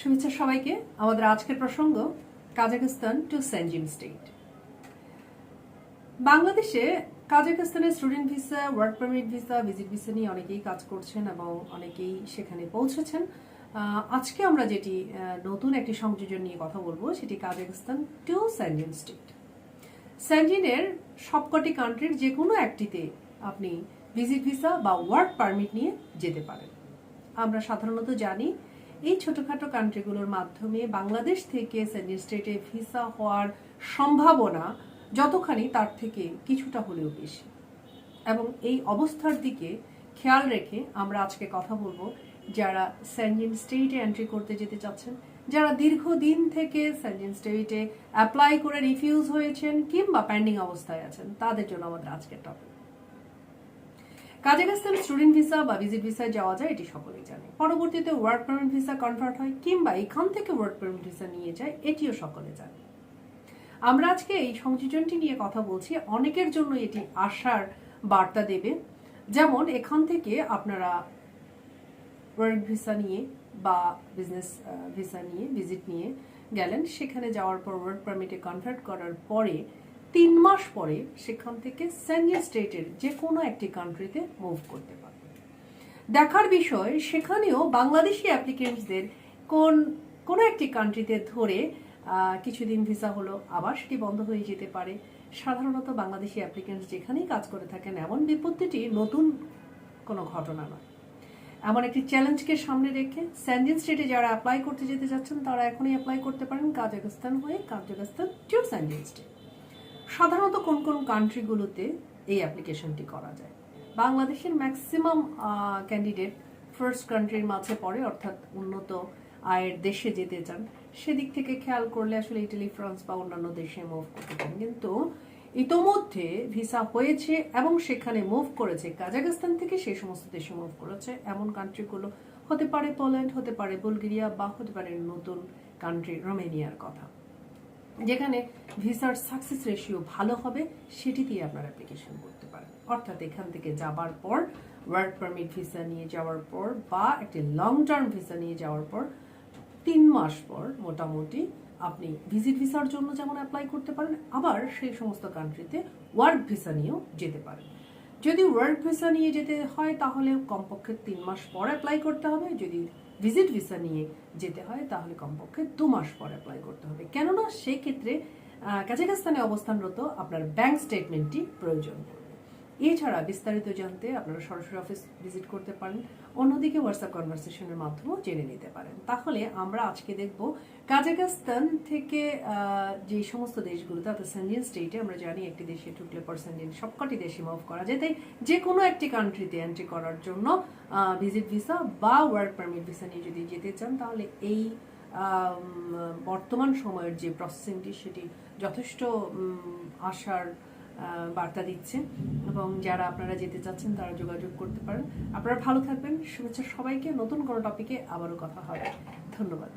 শুভেচ্ছা সবাইকে। আমাদের আজকের প্রসঙ্গ কাজাকিস্তান টু সেনজিম স্টেট বাংলাদেশে কাজাকিস্তানের student visa work permit visa visit visa নিয়ে অনেকেই কাজ করছেন এবং অনেকেই সেখানে পৌঁছেছেন। আজকে আমরা যেটি নতুন একটি সংযোজন নিয়ে কথা বলব, সেটি কাজাকিস্তান টু সেনজিম স্টেট স্যান্ডিনের সবকটি কান্ট্রির যে কোনো একটিতে আপনি ভিজিট ভিসা বা ওয়ার্ক পারমিট নিয়ে যেতে পারেন। আমরা সাধারণত জানি এই ছোটখাটো কান্ট্রিগুলোর মাধ্যমে বাংলাদেশ থেকে স্যান্ডিন স্টেটে ভিসা হওয়ার সম্ভাবনা যতখানি, তার থেকে কিছুটা হলেও বেশি। এবং এই অবস্থার দিকে খেয়াল রেখে আমরা আজকে কথা বলব যারা স্যান্ডিন স্টেটে এন্ট্রি করতে যেতে চাচ্ছেন, যারা দীর্ঘদিন থেকে স্যান্ডিন স্টেটে অ্যাপ্লাই করে রিফিউজ হয়েছেন কিংবা পেন্ডিং অবস্থায় আছেন, তাদের জন্য আমাদের আজকের টপিক কাজাকিস্তান স্টুডেন্ট ভিসা বা ভিজিট ভিসায় যাওয়া যায়, এটি সকলেই জানে। পরবর্তীতে ওয়ার্ক পারমিট ভিসা কনভার্ট হয়, কিংবা এখান থেকে ওয়ার্ক পারমিট ভিসা নিয়ে যায়, এটিও সকলে জানে। আমরা আজকে এই সংযোজনটি নিয়ে কথা বলছি। অনেকের জন্য এটি আশার বার্তা দেবে। যেমন, এখান থেকে আপনারা ওয়ার্ক ভিসা নিয়ে বা বিজনেস ভিসা নিয়ে, ভিজিট নিয়ে গেলেন। সেখানে যাওয়ার পর ওয়ার্ক পারমিটে কনভার্ট করার পরে তিন মাস পরে সেখান থেকে সেন্ট্রাল স্টেটের যে কোনো একটি কান্ট্রিতে মুভ করতে পারবেন দেখার বিষয়, সেখানেও বাংলাদেশি অ্যাপ্লিকেন্টসদের কোন, কোনো একটি কান্ট্রিতে ধরে কিছুদিন ভিসা হলো, আবার সেটি বন্ধ হয়ে যেতে পারে। সাধারণত বাংলাদেশি অ্যাপ্লিকেন্টস যেখানেই কাজ করে থাকেন, এমন বিপত্তিটি নতুন কোনো ঘটনা নয়। এমন একটি চ্যালেঞ্জকে সামনে রেখে স্যান্ডিন স্টেটে যারা অ্যাপ্লাই করতে যেতে যাচ্ছেন, তারা এখনই অ্যাপ্লাই করতে পারেন কাজাকিস্তান হয়ে কাজাকিস্তান টু স্যান্ডিন স্টেট। সাধারণত কোন কোন কান্ট্রিগুলোতে এই অ্যাপ্লিকেশনটি করা যায়? বাংলাদেশের ম্যাক্সিমাম ক্যান্ডিডেট ফার্স্ট কান্ট্রির মাঝে পড়ে, অর্থাৎ উন্নত আয়ের দেশে যেতে চান, সেদিক থেকে খেয়াল করলে আসলে ইটালি ফ্রান্স বা অন্যান্য দেশে মুভ করতে চান কিন্তু ইতোমধ্যে ভিসা হয়েছে এবং সেখানে মুভ করেছে কাজাকিস্তান থেকে সেই সমস্ত দেশে মুভ করেছে। এমন কান্ট্রিগুলো হতে পারে পোল্যান্ড হতে পারে বুলগেরিয়া বা হতে পারে নতুন কান্ট্রি রোমেনিয়ার কথা। যেখানে ভিসার সাকসেস রেশিও ভালো হবে সেটি দিয়ে আপনার অ্যাপ্লিকেশন করতে পারেন। অর্থাৎ এখান থেকে যাবার পর ওয়ার্ক পারমিট ভিসা নিয়ে যাওয়ার পর বা একটি লং টার্ম ভিসা নিয়ে যাওয়ার পর, তিন মাস পর মোটামুটি আপনি ভিজিট ভিসার জন্য যেমন অ্যাপ্লাই করতে পারেন, আবার সেই সমস্ত কান্ট্রিতে ওয়ার্ক ভিসা নিয়েও যেতে পারেন। যদি ওয়ার্ক ভিসা নিয়ে যেতে হয়, তাহলে কমপক্ষে তিন মাস পর অ্যাপ্লাই করতে হবে। যদি ভিজিট ভিসা নিয়ে যেতে হয়, তাহলে কমপক্ষে দু মাস পর অ্যাপ্লাই করতে হবে। কেননা, সেক্ষেত্রে কাজাকিস্তানে অবস্থানরত আপনার ব্যাংক স্টেটমেন্টটি প্রয়োজন এছাড়া বিস্তারিত জানতে আপনারা সরাসরি অফিস ভিজিট করতে পারেন অন্যদিকে হোয়াটসঅ্যাপ কনভারসেশনের মাধ্যমেও জেনে নিতে পারেন। তাহলে আমরা আজকে দেখব কাজাকিস্তান থেকে যে সমস্ত দেশগুলোতে অর্থাৎ সেন্ডিয়ান স্টেটে আমরা জানি একটি দেশে ঢুকলে পর সেন্ডিয়ান সবকটি দেশে মুভ করা যেতে যে কোনো একটি কান্ট্রিতে এন্ট্রি করার জন্য ভিজিট ভিসা বা ওয়ার্ক পারমিট ভিসা নিয়ে যদি যেতে চান তাহলে এই বর্তমান সময়ের যে প্রসেসিংটি সেটি যথেষ্ট আহ, বার্তা দিচ্ছে এবং যারা আপনারা যেতে চাচ্ছেন তারা যোগাযোগ করতে পারেন। আপনারা ভালো থাকবেন, শুভেচ্ছা সবাইকে। নতুন কোনো টপিকে আবারও কথা হবে। ধন্যবাদ।